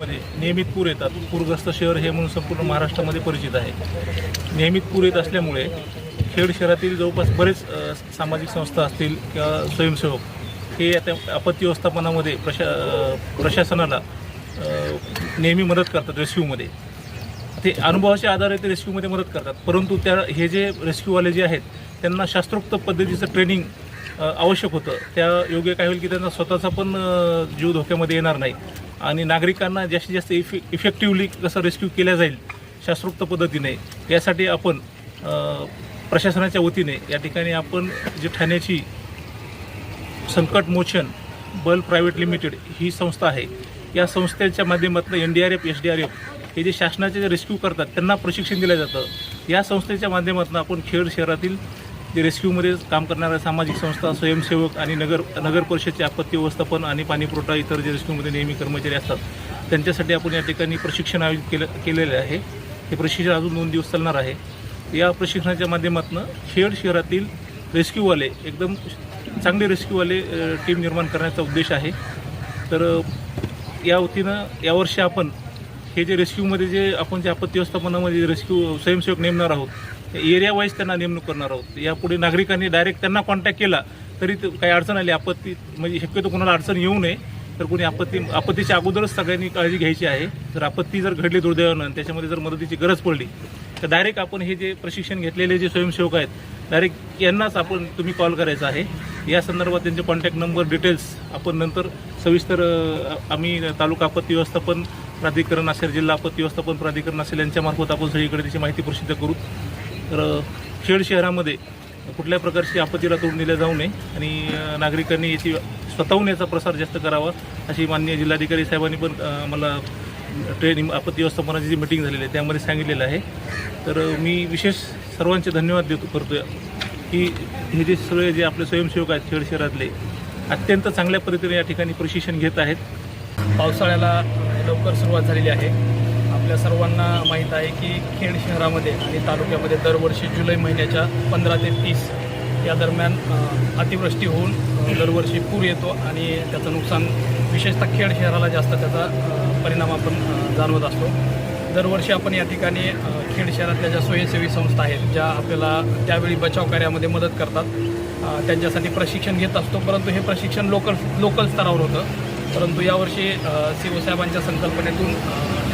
मध्ये नियमित पूर येतात. पूरग्रस्त शहर हे म्हणून संपूर्ण महाराष्ट्रामध्ये परिचित आहे. नियमित पूर येत असल्यामुळे खेड शहरातील जवळपास बरेच सामाजिक संस्था असतील किंवा स्वयंसेवक हे आता आपत्ती व्यवस्थापनामध्ये प्रशा प्रशासनाला नेहमी मदत करतात रेस्क्यूमध्ये. ते अनुभवाच्या आधारे ते रेस्क्यूमध्ये मदत करतात. परंतु त्या हे जे रेस्क्यूवाले जे आहेत त्यांना शास्त्रोक्त पद्धतीचं ट्रेनिंग आवश्यक होतं. त्या योग्य काय होईल की त्यांना स्वतःचा पण जीव धोक्यामध्ये येणार नाही. आणि नागरिकांना जास्तीत जास्त इफे इफेक्टिव्हली कसं रेस्क्यू केल्या जाईल शास्त्रोक्त पद्धतीने यासाठी आपण प्रशासनाच्या वतीने या ठिकाणी आपण जे ठाण्याची संकट मोचन बल प्रायव्हेट लिमिटेड ही संस्था आहे या संस्थेच्या माध्यमातून N D R F S D R F हे जे शासनाचे जे रेस्क्यू करतात त्यांना प्रशिक्षण दिलं जातं. या संस्थेच्या माध्यमातून आपण खेड शहरातील जे रेस्क्यूमध्ये काम करणाऱ्या सामाजिक संस्था स्वयंसेवक आणि नगर नगर परिषदचे आपत्ती व्यवस्थापन आणि पाणीपुरवठा इतर जे रेस्क्यूमध्ये नेहमी कर्मचारी असतात त्यांच्यासाठी आपण या ठिकाणी प्रशिक्षण आयोजित केलं केलेले आहे. हे प्रशिक्षण अजून दोन दिवस चालणार आहे. या प्रशिक्षणाच्या माध्यमातून खेड शहरातील रेस्क्यूवाले एकदम चांगले रेस्क्यूवाले टीम निर्माण करण्याचा उद्देश आहे. तर या वतीनं यावर्षी आपण हे जे रेस्क्यूमध्ये जे आपण जे आपत्ती व्यवस्थापनामध्ये रेस्क्यू स्वयंसेवक नेमणार आहोत एरिया वाईज त्यांना नेमणूक करणार आहोत. यापुढे नागरिकांनी डायरेक्ट त्यांना कॉन्टॅक्ट केला तरी काही अडचण आली आपत्ती म्हणजे शक्यतो कोणाला अडचण येऊ नये तर कोणी आपत्ती आपत्तीच्या अगोदरच सगळ्यांनी काळजी घ्यायची आहे. जर आपत्ती जर घडली दुर्दैवानं त्याच्यामध्ये जर मदतीची गरज पडली तर डायरेक्ट आपण हे जे प्रशिक्षण घेतलेले जे स्वयंसेवक आहेत डायरेक्ट यांनाच आपण तुम्ही कॉल करायचा आहे. या संदर्भात त्यांचे कॉन्टॅक्ट नंबर डिटेल्स आपण नंतर सविस्तर आम्ही तालुका आपत्ती व्यवस्थापन प्राधिकरण असेल जिल्हा आपत्ती व्यवस्थापन प्राधिकरण असेल यांच्यामार्फत आपण सगळीकडे त्याची माहिती प्रसिद्ध करू. तर खेड शहरामध्ये कुठल्या प्रकारची आपत्तीला तोंड दिल्या जाऊ नये आणि नागरिकांनी याची स्वतःहून याचा प्रसार जास्त करावा अशी माननीय जिल्हाधिकारी साहेबांनी पण मला ट्रेनिंग आपत्ती व्यवस्थापनाची जी मिटिंग झालेली आहे त्यामध्ये सांगितलेलं आहे. तर मी विशेष सर्वांचे धन्यवाद देतो करतोय की हे जे सगळे जे आपले स्वयंसेवक आहेत खेड शहरातले अत्यंत चांगल्या पद्धतीने या ठिकाणी प्रशिक्षण घेत आहेत. पावसाळ्याला लवकर सुरुवात झालेली आहे. आपल्या सर्वांना माहीत आहे की खेड शहरामध्ये आणि तालुक्यामध्ये दरवर्षी जुलै महिन्याच्या पंधरा ते तीस या दरम्यान अतिवृष्टी होऊन दरवर्षी पूर येतो आणि त्याचं नुकसान विशेषतः खेड शहराला जास्त त्याचा परिणाम आपण जाणवत असतो. दरवर्षी आपण या ठिकाणी खेड शहरातल्या ज्या स्वयंसेवी संस्था आहेत ज्या आपल्याला त्यावेळी बचाव कार्यामध्ये मदत करतात त्यांच्यासाठी प्रशिक्षण घेत असतो परंतु हे प्रशिक्षण लोकल लोकल स्तरावर होतं. परंतु यावर्षी शिवसाहेबांच्या संकल्पनेतून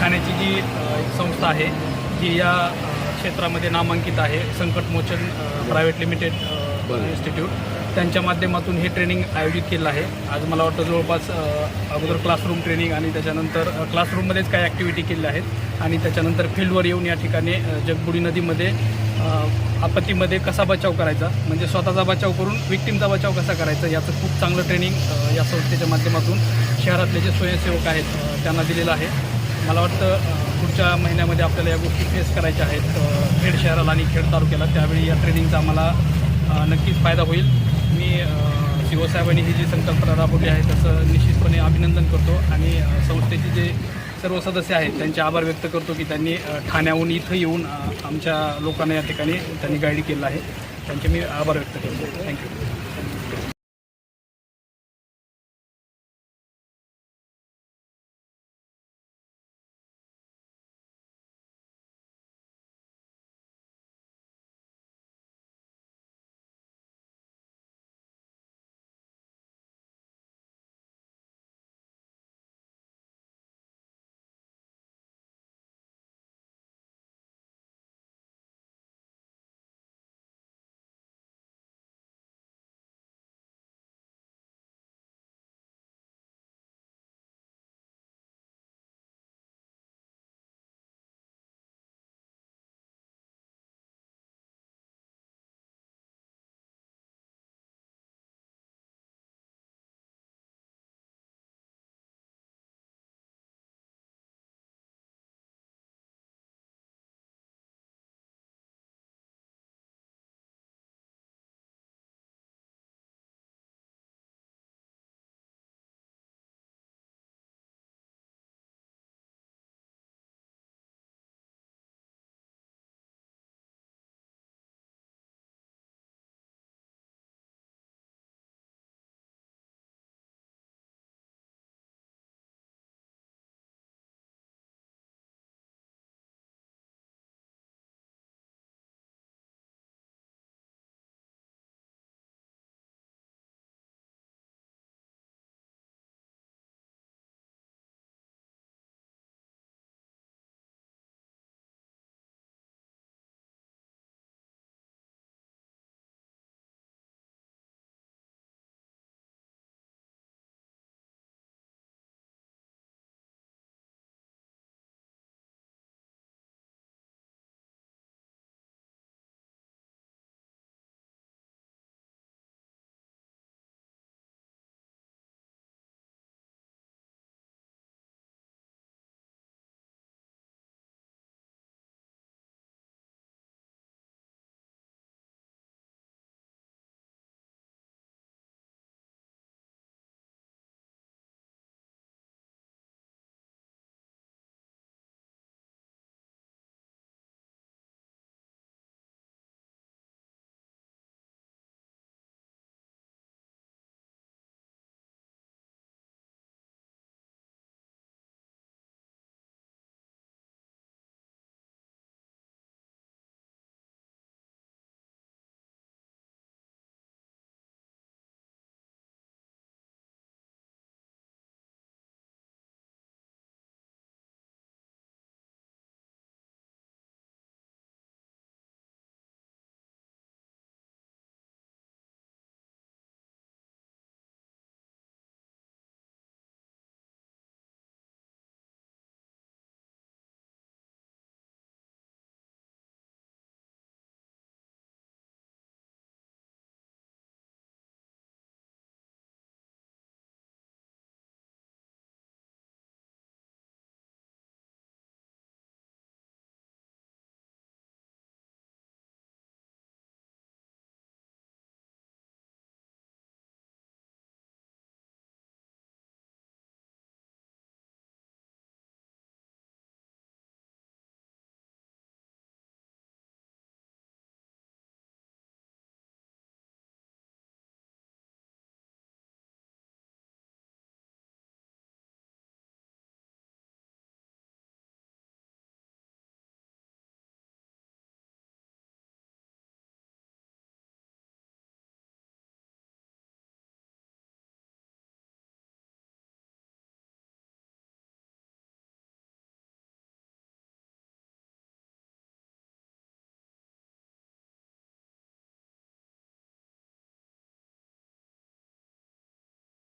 ठाण्याची जी एक संस्था आहे जी या क्षेत्रामध्ये नामांकित आहे संकटमोचन प्रायव्हेट लिमिटेड इन्स्टिट्यूट. त्यांच्या माध्यमातून हे ट्रेनिंग आयोजित केलं आहे. आज मला वाटतं जवळपास अगोदर क्लासरूम ट्रेनिंग आणि त्याच्यानंतर क्लासरूममध्येच काही ॲक्टिव्हिटी केल्या आहेत आणि त्याच्यानंतर फील्डवर येऊन या ठिकाणी जगबुडी नदीमध्ये आपत्तीमध्ये कसा बचाव करायचा? म्हणजे स्वतःचा बचाव करून विक्टीमचा बचाव कसा करायचा? याचं खूप चांगलं ट्रेनिंग या संस्थेच्या माध्यमातून शहरातले जे स्वयंसेवक आहेत त्यांना दिलेलं आहे. मला वाटतं पुढच्या महिन्यामध्ये आपल्याला या गोष्टी फेस करायच्या आहेत. खेड शहराला आणि खेड तालुक्याला. त्यावेळी या ट्रेनिंगचा आम्हाला नक्कीच फायदा होईल. मी शिवसाहेबांनी ही जी संकल्पना राबवली आहे त्याचं निश्चितपणे अभिनंदन करतो आणि संस्थेचे जे सर्व सदस्य आहेत त्यांचे आभार व्यक्त करतो की त्यांनी ठाण्याहून इथं येऊन आमच्या लोकांना या ठिकाणी त्यांनी गाईड केलं आहे. त्यांचे मी आभार व्यक्त करतो. थँक्यू